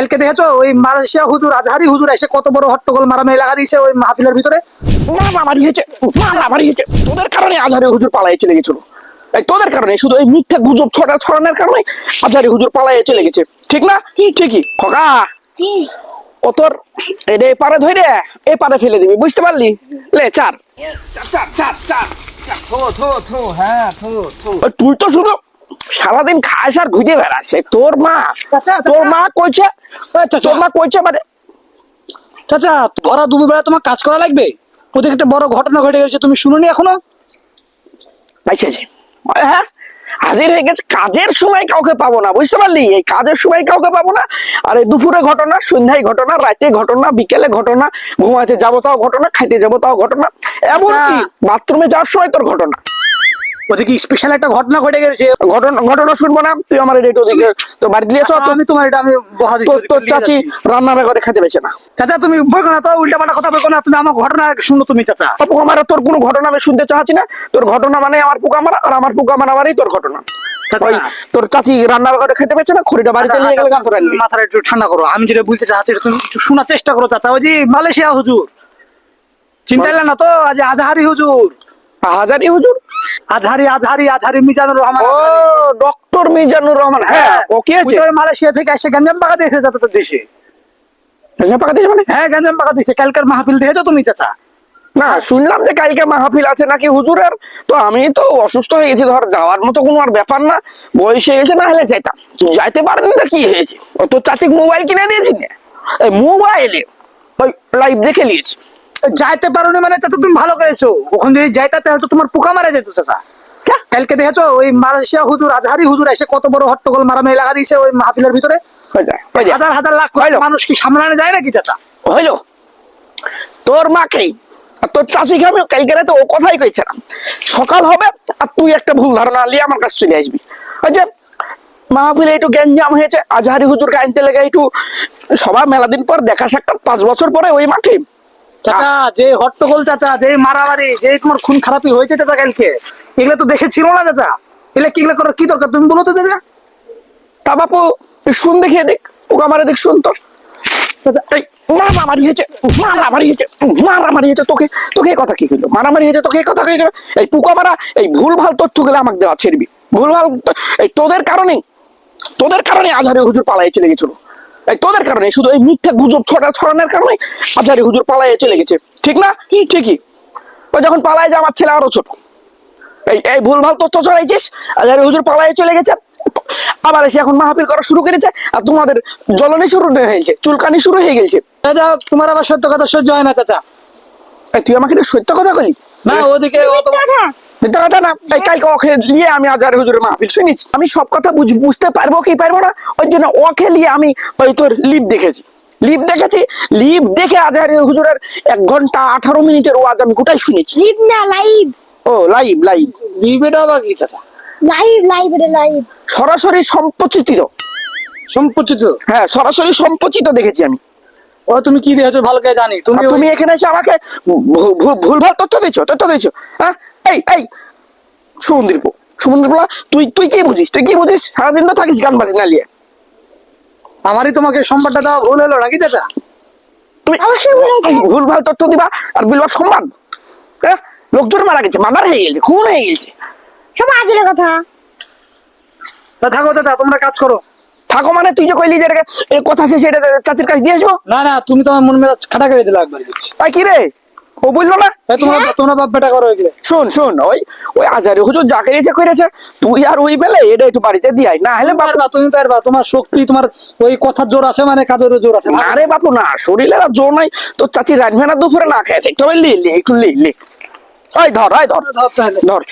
কালকে দেখেছ? ওই মালয়েশিয়া হুজুর আজহারি হুজুর এসে কত বড় হট্টগোল মারামারি লাগা দিয়েছে ওই মাহফিলের ভিতরে? মারামারি হয়েছে মারামারি হয়েছে। তোদের কারণে আজহারি হুজুর পালাই চলে গেছিল। এই তোদের কারণে শুধু এই মিথ্যা গুজব ছড়া ছড়ানোর কারণে আজহারি হুজুর পালাই চলে গেছে। ঠিক না? ঠিকই। খোকা ও তোর এটা এপারে ধরে এপারে ফেলে দিবি বুঝতে পারলি? লে চার। চার চার চার চার। থো থো থো হ্যাঁ থো থো। তুই তো শুধু সারাদিন খাস আর ঘুরে বেড়াচ্ছে। তোর মা তোর মা কইছে তোর মা কইছে মানে চাচা ভরা দুপুরবেলা তোমার কাজ করা লাগবে? একটা বড় ঘটনা ঘটে গেছে তুমি শুনোনি এখনও? হ্যাঁ হাজির হয়ে গেছে কাজের সময় কাউকে পাবো না বুঝতে পারলি? এই কাজের সময় কাউকে পাবো না। আর এই দুপুরে ঘটনা সন্ধ্যায় ঘটনা রাতে ঘটনা বিকেলে ঘটনা ঘুমাতে যাব তাও ঘটনা খাইতে যাব তাও ঘটনা। এমনকি। বাথরুমে যাওয়ার সময় তোর ঘটনা। ওদিকে স্পেশাল একটা ঘটনা ঘটে গেছে? ঘটনা ঘটনা শুনব না? তুই আমার রেট ওদিকে তো বাড়ি দিয়ে আমি তোমার এটা আমি বহা দিচ্ছি, তোর চাচি যাচ্ছি। রান্নার ঘরে খেতে না। চাচা তুমি না তো উল্টা পাল্টা কথা বলছো না তুমি আমার ঘটনা শুনো তুমি চাচা। তোর কোনো ঘটনা আমি শুনতে চাচ্ছি না। তোর ঘটনা মানে আমার পোকা মারা আর আমার পোকা মারামারই তোর ঘটনা। তোর চাচি রান্নার ঘরে খেতে পেয়েছে না? খড়িটা বাড়িতে নিয়ে গেলে গান করে মাথাটা একটু ঠান্ডা করো আমি যেটা বলতে চাচ্ছি এটা তুমি একটু শোনার চেষ্টা করো চাচা। ওই যে মালয়েশিয়া হুজুর। চিন্তা না তো? আজ আজহারি হুজুর। হাজারি হুজুর? আজহারি আজহারি আজহারি মিজানুর রহমান। ও ডক্টর মিজানুর রহমান হ্যাঁ ও কি আছে? ওই মালয়েশিয়া থেকে এসে গঞ্জাম পাকা দিয়েছে যাতে তো দেশে। পাকা দিয়েছে মানে? হ্যাঁ গঞ্জাম পাকা দিয়েছে কালকার মাহফিল দেখেছ তুমি চাচা? না শুনলাম যে কালকে মাহফিল আছে নাকি হুজুরের তো আমি তো অসুস্থ হয়ে গেছি ধর যাওয়ার মতো কোনো আর ব্যাপার না বয়স হয়ে গেছে না হলে যাইতাম যাইতে পারেনি তো কি হয়েছে? ও তোর চাচিক মোবাইল কিনে দিয়েছি না? এই মোবাইলে ওই লাইভ দেখে নিয়েছি। যাইতে পারোনি মানে চাচা তুমি ভালো করেছ। ওখান যদি যাইতা তাহলে তো তোমার পোকা মারা যেত চাচা। কালকে দেখেছ ওই মালয়েশিয়া হুজুর আজহারি হুজুর এসে কত বড় হট্টগোল মারামারি লাগা দিয়েছে ওই মাহফিলের ভিতরে? হাজার হাজার লাখ মানুষ কি সামলানো যায় নাকি চাচা? হইল। তোর মাকেই আর তোর চাষিকে আমি কালকে রাতে ও কথাই কইছে না। সকাল হবে আর তুই একটা ভুল ধারণা নিয়ে আমার কাছে চলে আসবি। ওই যে মাহফিলে একটু গ্যাঞ্জাম হয়েছে আজহারি হুজুর আনতে লেগে একটু সবার মেলা দিন পর দেখা সাক্ষাৎ পাঁচ বছর পরে ওই মাঠে চাচা যে হট্টগোল চাচা যে মারামারি যে তোমার খুন খারাপি হয়েছে চাচা কালকে এগুলো তো দেশে ছিল না চাচা। এগুলো কিগুলো করার কি দরকার? তুমি বলো তো চাচা। তা বাপু শুন দেখি ওকে আমার এদিক শুন তো মারামারি হয়েছে মারামারি হয়েছে মারামারি হয়েছে তোকে কথা কি কইলো মারামারি হয়েছে তোকে এই কথা এই পুকা মারা এই ভুল ভালো তথ্যগুলো আমাকে দেওয়া ছেড়বি। ভুল ভালো এই তোদের কারণে তোদের কারণে আজহারি হুজুর পালাই চলে গেছিল। এই তোদের কারণে শুধু এই মিথ্যা গুজব ছড়া ছড়ানোর কারণে আজহারি হুজুর পালাই চলে গেছে। ঠিক না? ঠিকই। ও যখন পালাই যায় আমার ছেলে আরও ছোট। এই এই ভুলভাল তথ্য ছড়াইছিস? আজহারি হুজুর পালাই চলে গেছে। আবার এসে এখন মাহফিল করা শুরু করেছে আর তোমাদের জ্বলনি শুরু হয়ে গেছে চুলকানি শুরু হয়ে গেছে। চাচা তোমার আবার সত্য কথা সহ্য হয় না চাচা। এই তুই আমাকে সত্য কথা বলি? না ওদিকে ও তো মিথ্যা কথা না এই কালকে ওকে নিয়ে আমি আজহারি হুজুরের মাহফিল শুনেছি। আমি সব কথা বুঝ বুঝতে পারব কি পারব না ওই জন্য ওকে নিয়ে আমি ওই তোর লিপ দেখেছি। লিপ দেখেছি লিপ দেখে আজহারি হুজুরের এক ঘণ্টা আঠারো মিনিটের ওয়াজ আমি গোটাই শুনেছি। লিভ না লাইভ। ও লাইভ লাইভ। বিবেটা আবার কি চাচা? লাইভ লাইভ এটা লাইভ। সরাসরি সম্পচিত। সম্পচিত? হ্যাঁ সরাসরি সম্পচিত দেখেছি আমি। ও তুমি কি দেখেছ ভালো করে জানি। তুমি তুমি এখানে এসে আমাকে ভুলভাল তথ্য দিচ্ছ তথ্য দিচ্ছ হ্যাঁ? এই এই সুমন্দির সুমন্দির তুই তুই কি বুঝিস? তুই কি বুঝিস? সারাদিন তো থাকিস গান বাজনা নিয়ে। আমারই তোমাকে সম্বাদটা দেওয়া ভুল হলো নাকি দাদা তুমি অবশ্যই ভুল হয়েছে। ভালো তথ্য দিবা আর বিলবার সম্মান হ্যাঁ? লোকজন মারা গেছে মার্ডার হয়ে গেছে খুন হয়ে গেছে। সব আজের কথা। তা থাকো চাচা তোমরা কাজ করো। থাকো মানে তুই যে কইলি যে এটাকে কথা শেষে এটা চাচির কাছে দিয়ে আসব? না না তুমি তোমার মন মেজাজ খাটা করে দিলে একবার তাই কি রে? ও বুঝলো না? তোমরা তোমরা বাপ বেটা করো এগুলো। শোন শোন ওই ওই আজারে হুজুর যা করেছে করেছে তুই আর ওই বেলে এটা একটু বাড়িতে দিয়াই না হলে বাপ পারবা তুমি পারবা তোমার শক্তি তোমার ওই কথার জোর আছে মানে কাদের জোর আছে। না রে বাপু না শরীরের আর জোর নাই। তোর চাচি রাখবে দুপুরে না খেয়ে থাকতে হবে। লে লে একটু লি লে। ওই ধর ওই ধর ধর তাহলে। ধর।